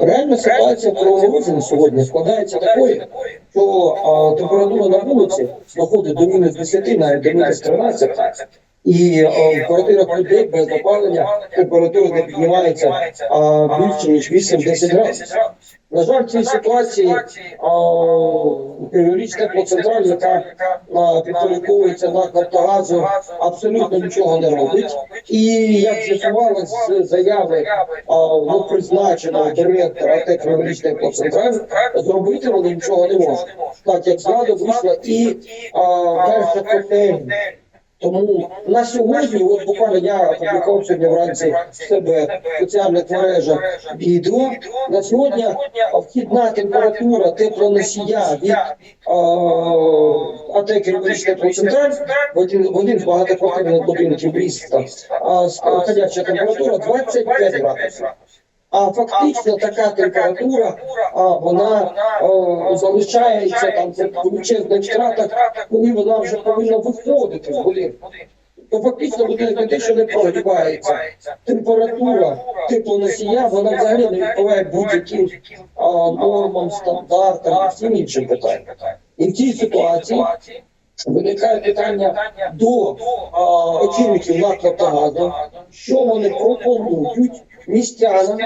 Реальна ситуація про розін сьогодні складається такою, що а, температура на вулиці доходить до мінус 10, навіть до мінус 13. І в квартирах людей без опалення температура не піднімається а, більше ніж 8-10 градусів. На жаль, в цій ситуації Криворіч теплоцентраль, яка а, підпорядковується НАК Нафтогазу, абсолютно нічого не робить. І як з'ясувалось з заяви ну, призначеного директора АТ Криворіч теплоцентраль, зробити вони нічого не можуть. Так як зраду вийшла і перша котельня. Тому на сьогодні, от буквально я опублікував сьогодні вранці себе в соціальних мережах відео. На сьогодні вхідна температура теплоносія від АТ Криворіч теплоцентраль в один, з багатоквартирних будинків міста, а входяча температура 25 градусів. А фактично така температура, а, вона а, залишається там при величезних втратах, коли вона вже повинна виходити з будинку. То фактично будинок не те, що не прогрівається. Температура теплоносія, вона взагалі не відповідає будь-яким нормам, стандартам і всім іншим питанням. І в цій ситуації виникає питання до а, очільників НАК «Нафтогазу», що вони пропонують містянам